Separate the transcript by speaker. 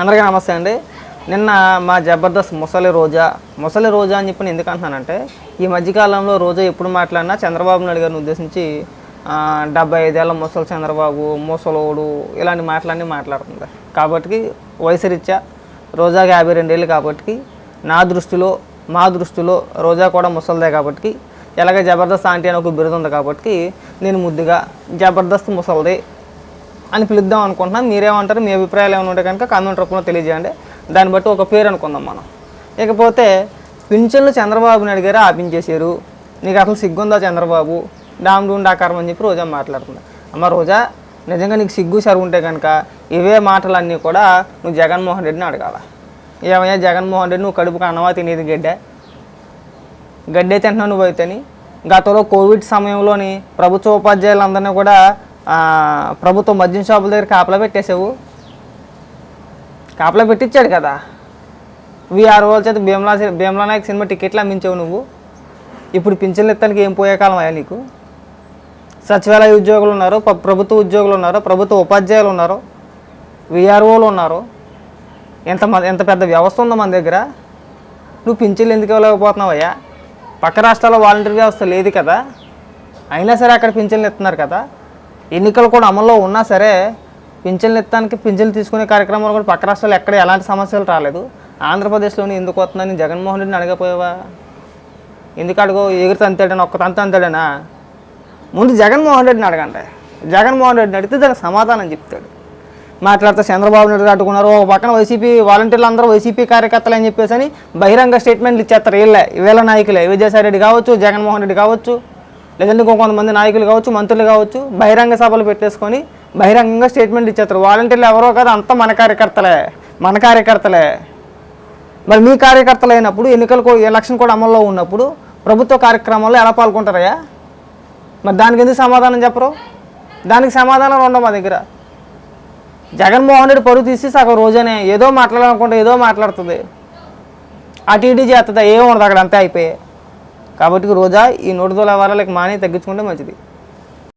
Speaker 1: అందరికీ నమస్తే అండి. నిన్న మా జబర్దస్త్ ముసలి రోజా ముసలి రోజా అని చెప్పి ఎందుకు అంటున్నానంటే ఈ మధ్యకాలంలో రోజా ఎప్పుడు మాట్లాడినా చంద్రబాబు నాయుడు గారిని ఉద్దేశించి డెబ్బై ఐదేళ్ళ ముసలి చంద్రబాబు ముసలోడు ఇలాంటి మాటలన్నీ మాట్లాడుతుంది. కాబట్టి వయసు రీత్యా రోజాకి యాభై రెండేళ్ళు కాబట్టి నా దృష్టిలో మా దృష్టిలో రోజా కూడా ముసలిదే కాబట్టి ఎలాగ జబర్దస్త్ ఆంటీ అని ఒక బిరుదు ఉంది కాబట్టి నేను ముద్దుగా జబర్దస్త్ ముసలిదే అని పిలుద్దాం అనుకుంటున్నాం మీరేమంటారు? మీ అభిప్రాయాలు ఏమైనా ఉంటే కనుక కామెంట్ రూపంలో తెలియజేయండి. దాన్ని బట్టి ఒక పేరు అనుకుందాం మనం. ఇకపోతే పింఛన్లు చంద్రబాబు నాయుడు గారు ఆపించేశారు. నీకు అసలు సిగ్గుందా చంద్రబాబు? డామ్ డూన్ డాకారం అని చెప్పి రోజా మాట్లాడుతుంది. అమ్మ రోజా నిజంగా నీకు సిగ్గు సరువు ఉంటే కనుక ఇవే మాటలన్నీ కూడా నువ్వు జగన్మోహన్ రెడ్డిని అడగాల. ఏమయ్యా జగన్మోహన్ రెడ్డి నువ్వు కడుపుకు అన్నమా తినేది గడ్డే? గడ్డే తింటున్నావు నువ్వు అయితేని గతంలో కోవిడ్ సమయంలోని ప్రభుత్వ ఉపాధ్యాయులందరినీ కూడా ప్రభుత్వ మద్యం షాపుల దగ్గర కాపలా పెట్టేసావు కాపలా పెట్టించాడు కదా. విఆర్ వాళ్ళ చేత భీమలా భీమలా నాయక్ సినిమా టికెట్లు అమ్మించావు నువ్వు. ఇప్పుడు పింఛన్లు ఎత్తానికి ఏం పోయే కాలం అయ్యా నీకు? సచివాలయ ఉద్యోగులు ఉన్నారు ప్రభుత్వ ఉద్యోగులు ఉన్నారు ప్రభుత్వ ఉపాధ్యాయులు ఉన్నారు విఆర్ఓలు ఉన్నారు ఎంత మ- ఎంత పెద్ద వ్యవస్థ ఉందో మన దగ్గర? నువ్వు పింఛన్లు ఎందుకు ఇవ్వలేకపోతున్నావయ్యా పక్క రాష్ట్రాల్లో వాలంటీర్ వ్యవస్థ లేదు కదా. అయినా సరే అక్కడ పింఛన్లు ఇస్తున్నారు కదా. ఎన్నికలు కూడా అమల్లో ఉన్నా సరే పింఛన్లు ఇస్తానికి పింఛన్లు తీసుకునే కార్యక్రమాలు కూడా పక్క రాష్ట్రాల్లో ఎక్కడ ఎలాంటి సమస్యలు రాలేదు. ఆంధ్రప్రదేశ్లోని ఎందుకు వస్తుందని జగన్మోహన్ రెడ్డిని అడగపోయావా ఎందుకు అడుగు? ఎగురు తంతాడని ఒక్క తంత అంతాడనా ముందు జగన్మోహన్ రెడ్డిని అడగండి. జగన్మోహన్ రెడ్డిని అడిగితే దానికి సమాధానం చెప్తాడు. మాట్లాడితే చంద్రబాబు నాయుడు అడ్డుకున్నారు. ఒక పక్కన వైసీపీ వాలంటీర్లు అందరూ వైసీపీ కార్యకర్తలు అని చెప్పేసి అని బహిరంగ స్టేట్మెంట్లు ఇచ్చేస్తారు వీళ్ళే. వీళ్ళ నాయకులే. విజయసాయి రెడ్డి కావచ్చు జగన్మోహన్ రెడ్డి కావచ్చు. లేదంటే కొంతమంది నాయకులు కావచ్చు మంత్రులు కావచ్చు బహిరంగ సభలు పెట్టేసుకొని బహిరంగంగా స్టేట్మెంట్ ఇచ్చేస్తారు. వాలంటీర్లు ఎవరో కాదు అంతా మన కార్యకర్తలే. మన కార్యకర్తలే. మరి మీ కార్యకర్తలు అయినప్పుడు ఎన్నికలు ఎలక్షన్ కూడా అమల్లో ఉన్నప్పుడు ప్రభుత్వ కార్యక్రమాల్లో ఎలా పాల్గొంటారయ్యా? మరి దానికి ఎందుకు సమాధానం చెప్పరు? దానికి సమాధానం ఉండవు మా దగ్గర. జగన్మోహన్ రెడ్డి పరువు తీసి సగం రోజనే ఏదో మాట్లాడాలనుకుంటే ఏదో మాట్లాడుతుంది. అటు ఇటు చేస్తుంది? ఏమి ఉండదు అక్కడ అంతే అయిపోయాయి కాబట్టి రోజా ఈ నోటితో వారాలకు మాని తగ్గించుకుంటే మంచిది.